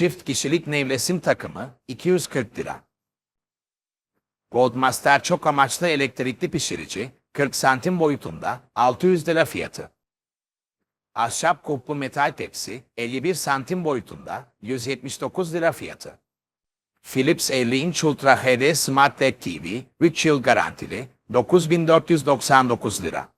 Çift kişilik nevresim takımı 240 lira. Goldmaster çok amaçlı elektrikli pişirici 40 santim boyutunda 600 lira fiyatı. Ahşap kuplu metal tepsi 51 santim boyutunda 179 lira fiyatı. Philips 50 inç Ultra HD Smart LED TV 3 yıl garantili 9499 lira.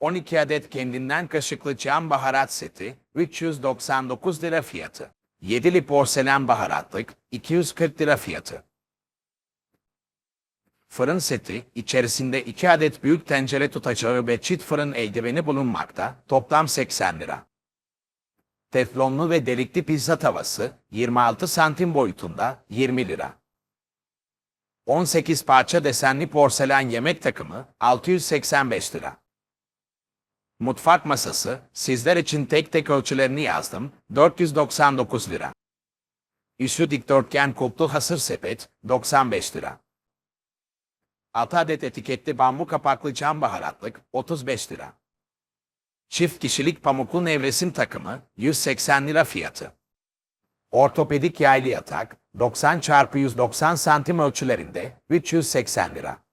12 adet kendinden kaşıklı cam baharat seti 399 lira fiyatı. 7'li porselen baharatlık 240 lira fiyatı. Fırın seti içerisinde 2 adet büyük tencere tutacağı ve çift fırın eldiveni bulunmakta. Toplam 80 lira. Teflonlu ve delikli pizza tavası 26 santim boyutunda 20 lira. 18 parça desenli porselen yemek takımı 685 lira. Mutfak masası, sizler için tek tek ölçülerini yazdım, 499 lira. Üstü dikdörtgen kuplu hasır sepet, 95 lira. 6 adet etiketli bambu kapaklı cam baharatlık, 35 lira. Çift kişilik pamuklu nevresim takımı, 180 lira fiyatı. Ortopedik yaylı yatak, 90 x 190 santim ölçülerinde, 380 lira.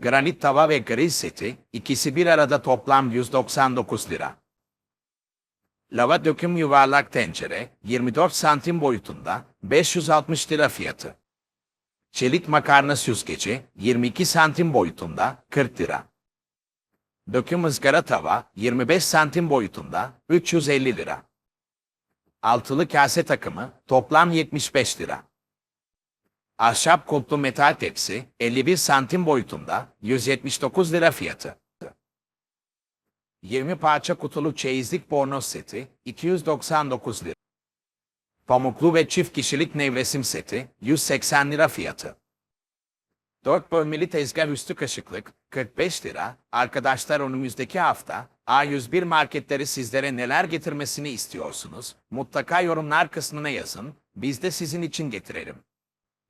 Granit tava ve grill seti, ikisi bir arada toplam 199 lira. Lava döküm yuvarlak tencere, 24 santim boyutunda, 560 lira fiyatı. Çelik makarna süzgeci, 22 santim boyutunda, 40 lira. Döküm ızgara tava, 25 santim boyutunda, 350 lira. Altılı kase takımı, toplam 75 lira. Ahşap kulplu metal tepsi 51 santim boyutunda 179 lira fiyatı. 20 parça kutulu çeyizlik bornoz seti 299 lira. Pamuklu ve çift kişilik nevresim seti 180 lira fiyatı. 4 bölmeli tezgah üstü kaşıklık 45 lira. Arkadaşlar önümüzdeki hafta A101 marketleri sizlere neler getirmesini istiyorsunuz? Mutlaka yorumlar kısmına yazın. Biz de sizin için getirelim.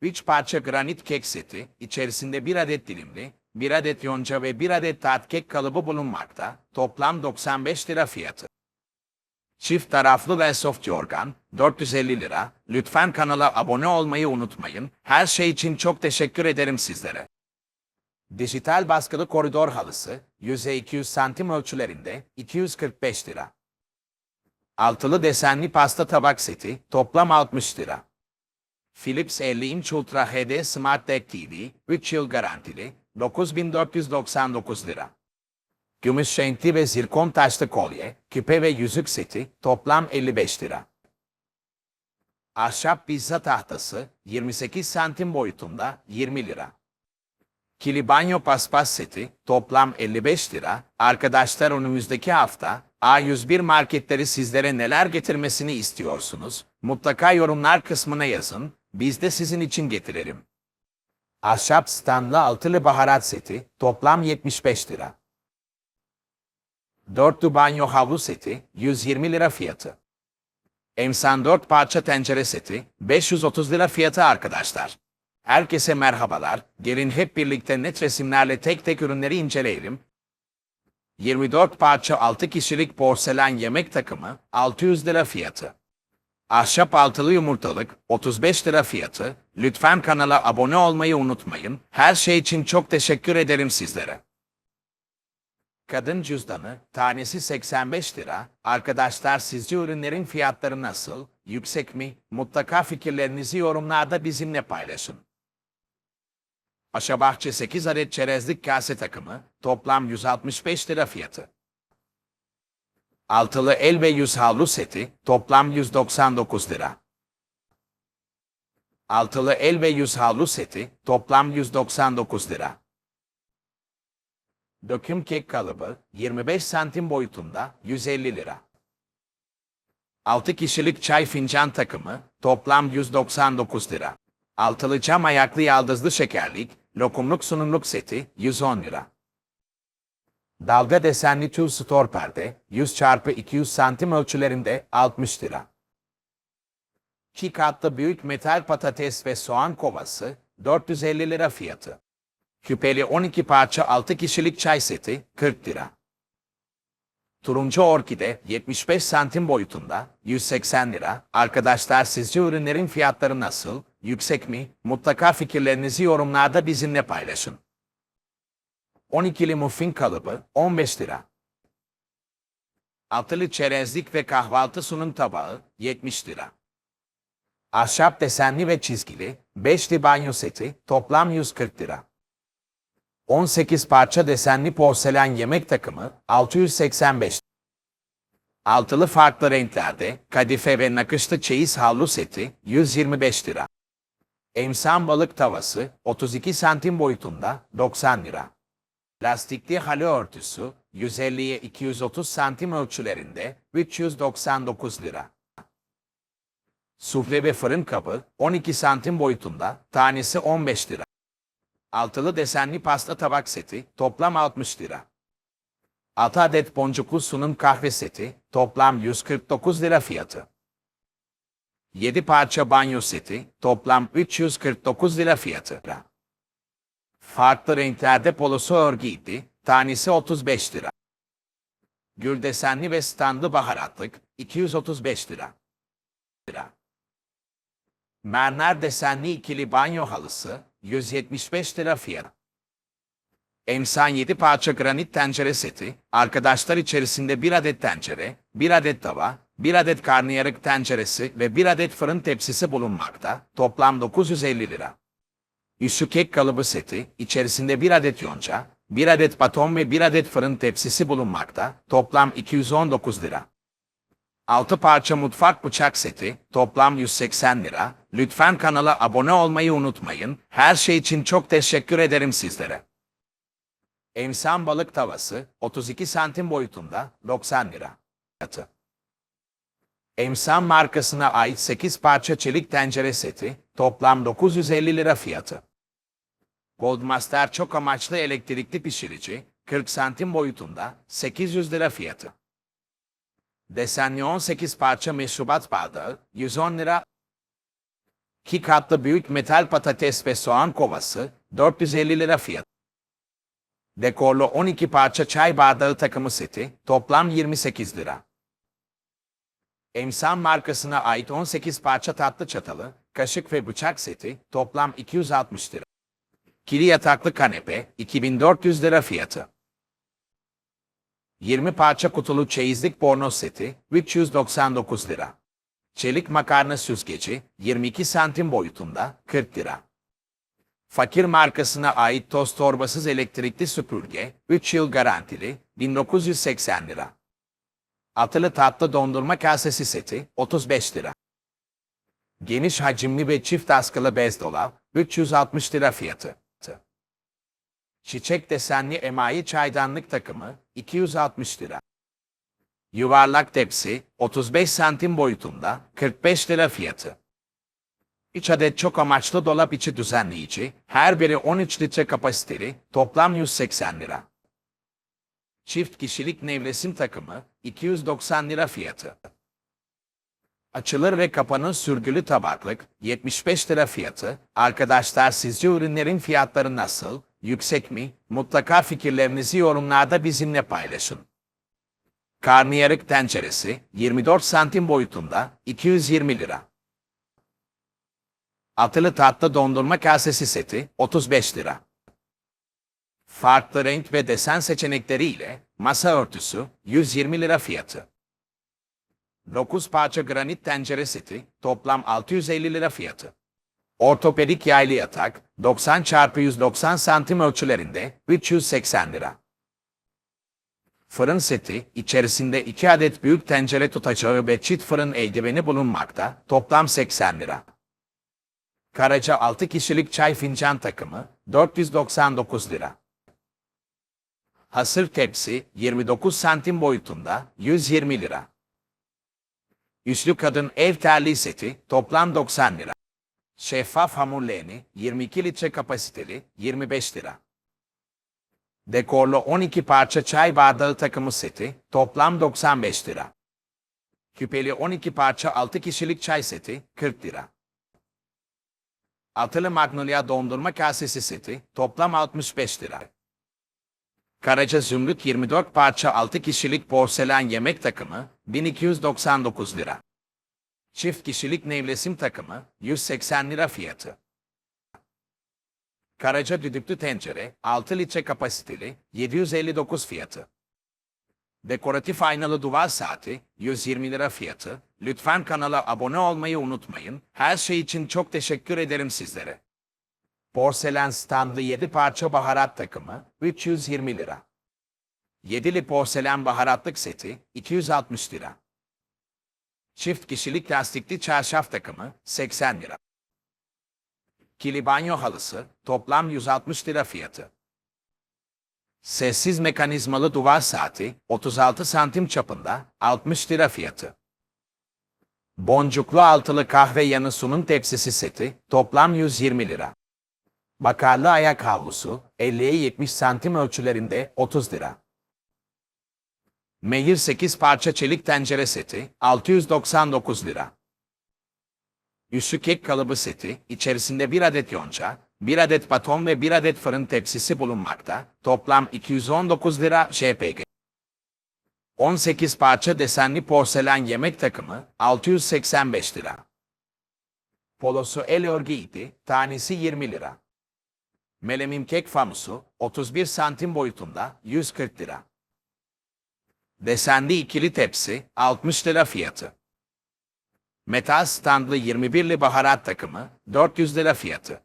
3 parça granit kek seti, içerisinde 1 adet dilimli, 1 adet yonca ve 1 adet tat kek kalıbı bulunmakta. Toplam 95 lira fiyatı. Çift taraflı ve soft yorgan, 450 lira. Lütfen kanala abone olmayı unutmayın. Her şey için çok teşekkür ederim sizlere. Dijital baskılı koridor halısı, 100'e 200 santim ölçülerinde, 245 lira. Altılı desenli pasta tabak seti, toplam 60 lira. Philips 50 inç Ultra HD Smart LED TV, 3 yıl garantili, 9499 lira. Gümüş renkli ve zirkon taşlı kolye, küpe ve yüzük seti, toplam 55 lira. Ahşap pizza tahtası, 28 santim boyutunda, 20 lira. Kili banyo paspas seti, toplam 55 lira. Arkadaşlar önümüzdeki hafta, A101 marketleri sizlere neler getirmesini istiyorsunuz? Mutlaka yorumlar kısmına yazın, biz de sizin için getirelim. Ahşap standlı altılı baharat seti, toplam 75 lira. Dörtlü banyo havlu seti, 120 lira fiyatı. Emsan 4 parça tencere seti, 530 lira fiyatı arkadaşlar. Herkese merhabalar, gelin hep birlikte net resimlerle tek tek ürünleri inceleyelim. 24 parça 6 kişilik porselen yemek takımı, 600 lira fiyatı. Ahşap altılı yumurtalık 35 lira fiyatı. Lütfen kanala abone olmayı unutmayın. Her şey için çok teşekkür ederim sizlere. Kadın cüzdanı tanesi 85 lira. Arkadaşlar sizce ürünlerin fiyatları nasıl? Yüksek mi? Mutlaka fikirlerinizi yorumlarda bizimle paylaşın. Aşabahçe 8 adet çerezlik kase takımı toplam 165 lira fiyatı. Altılı el ve yüz havlu seti toplam 199 lira. Altılı el ve yüz havlu seti toplam 199 lira. Döküm kek kalıbı 25 santim boyutunda 150 lira. 6 kişilik çay fincan takımı toplam 199 lira. Altılı cam ayaklı yaldızlı şekerlik, lokumluk sunumluk seti 110 lira. Dalga desenli tül store perde 100 çarpı 200 santim ölçülerinde 60 lira. 2 katlı büyük metal patates ve soğan kovası 450 lira fiyatı. Küpeli 12 parça 6 kişilik çay seti 40 lira. Turuncu orkide 75 santim boyutunda 180 lira. Arkadaşlar sizce ürünlerin fiyatları nasıl? Yüksek mi? Mutlaka fikirlerinizi yorumlarda bizimle paylaşın. 12'li muffin kalıbı 15 lira. Altılı çerezlik ve kahvaltı sunum tabağı 70 lira. Ahşap desenli ve çizgili 5'li banyo seti toplam 140 lira. 18 parça desenli porselen yemek takımı 685 Altılı farklı renklerde kadife ve nakışlı çeyiz havlu seti 125 lira. Emsan balık tavası 32 santim boyutunda 90 lira. Lastikli halı örtüsü 150'ye 230 santim ölçülerinde 399 lira. Sufle ve fırın kabı 12 santim boyutunda tanesi 15 lira. Altılı desenli pasta tabak seti toplam 60 lira. 6 adet boncuklu sunum kahve seti toplam 149 lira fiyatı. 7 parça banyo seti toplam 349 lira fiyatı. Farklı renklerde polosu örgü ipi tanesi 35 lira. Gül desenli ve standlı baharatlık 235 lira. lira. Mermer desenli ikili banyo halısı 175 lira fiyat. Emsan 7 parça granit tencere seti, arkadaşlar içerisinde 1 adet tencere, 1 adet tava, 1 adet karnıyarık tenceresi ve 1 adet fırın tepsisi bulunmakta, toplam 950 lira. Üssü kek kalıbı seti, içerisinde 1 adet yonca, 1 adet baton ve 1 adet fırın tepsisi bulunmakta, toplam 219 lira. 6 parça mutfak bıçak seti, toplam 180 lira. Lütfen kanala abone olmayı unutmayın. Her şey için çok teşekkür ederim sizlere. Emsan balık tavası, 32 santim boyutunda, 90 lira. Fiyatı. Emsan markasına ait 8 parça çelik tencere seti, toplam 950 lira fiyatı. Goldmaster çok amaçlı elektrikli pişirici, 40 santim boyutunda, 800 lira fiyatı. Desenli 18 parça meşrubat bardağı, 110 lira. 2 katlı büyük metal patates ve soğan kovası, 450 lira fiyat. Dekorlu 12 parça çay bardağı takımı seti, toplam 28 lira. Emsan markasına ait 18 parça tatlı çatalı, kaşık ve bıçak seti, toplam 260 lira. Kili yataklı kanepe, 2400 lira fiyatı. 20 parça kutulu çeyizlik bornoz seti 399 lira. Çelik makarna süzgeci 22 santim boyutunda 40 lira. Fakir markasına ait toz torbasız elektrikli süpürge 3 yıl garantili 1980 lira. Atılı tatlı dondurma kasesi seti 35 lira. Geniş hacimli ve çift askılı bez dolap 360 lira fiyatı. Çiçek desenli emayi çaydanlık takımı 260 lira. Yuvarlak tepsi 35 santim boyutunda 45 lira fiyatı. 3 adet çok amaçlı dolap içi düzenleyici, her biri 13 litre kapasiteli, toplam 180 lira. Çift kişilik nevresim takımı 290 lira fiyatı. Açılır ve kapanır sürgülü tabaklık 75 lira fiyatı. Arkadaşlar sizce ürünlerin fiyatları nasıl? Yüksek mi? Mutlaka fikirlerinizi yorumlarda bizimle paylaşın. Karnıyarık tenceresi 24 santim boyutunda 220 lira. Atılı tatlı dondurma kasesi seti 35 lira. Farklı renk ve desen seçenekleriyle masa örtüsü 120 lira fiyatı. 9 parça granit tencere seti toplam 650 lira fiyatı. Ortopedik yaylı yatak 90 x 190 santim ölçülerinde 380 lira. Fırın seti içerisinde 2 adet büyük tencere tutacağı ve çift fırın eldiveni bulunmakta toplam 80 lira. Karaca 6 kişilik çay fincan takımı 499 lira. Hasır tepsi 29 santim boyutunda 120 lira. Üslü kadın ev terliği seti toplam 90 lira. Şeffaf hamur leğeni 22 litre kapasiteli 25 lira. Dekorlu 12 parça çay bardağı takımı seti toplam 95 lira. Küpeli 12 parça 6 kişilik çay seti 40 lira. Atılı Magnolia dondurma kasesi seti toplam 65 lira. Karaca Zümrüt 24 parça 6 kişilik porselen yemek takımı 1299 lira. Çift kişilik nevresim takımı 180 lira fiyatı. Karaca düdüklü tencere 6 litre kapasiteli 759 fiyatı. Dekoratif aynalı duvar saati 120 lira fiyatı. Lütfen kanala abone olmayı unutmayın. Her şey için çok teşekkür ederim sizlere. Porselen standlı 7 parça baharat takımı 320 lira. Yedili porselen baharatlık seti 260 lira. Çift kişilik lastikli çarşaf takımı 80 lira. Kili banyo halısı toplam 160 lira fiyatı. Sessiz mekanizmalı duvar saati 36 santim çapında 60 lira fiyatı. Boncuklu altılı kahve yanı sunum tepsisi seti toplam 120 lira. Bakarlı ayak havlusu 50'ye 70 santim ölçülerinde 30 lira. Mehir 8 parça çelik tencere seti 699 lira. Üssü kek kalıbı seti içerisinde 1 adet yonca, 1 adet baton ve 1 adet fırın tepsisi bulunmakta. Toplam 219 lira ŞPG. 18 parça desenli porselen yemek takımı 685 lira. Polosu el örgü ipi tanesi 20 lira. Melemim kek fanusu 31 santim boyutunda 140 lira. Desenli ikili tepsi 60 lira fiyatı. Metal standlı 21'li baharat takımı 400 lira fiyatı.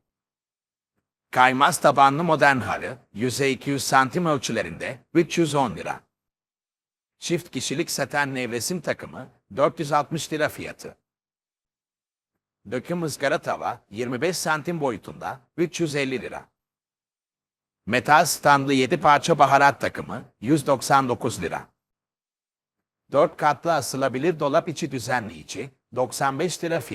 Kaymaz tabanlı modern halı 100'e 200 santim ölçülerinde 310 lira. Çift kişilik saten nevresim takımı 460 lira fiyatı. Döküm ızgara tava 25 santim boyutunda 350 lira. Metal standlı 7 parça baharat takımı 199 lira. 4 katlı asılabilir dolap içi düzenleyici 95 lira fiyatı.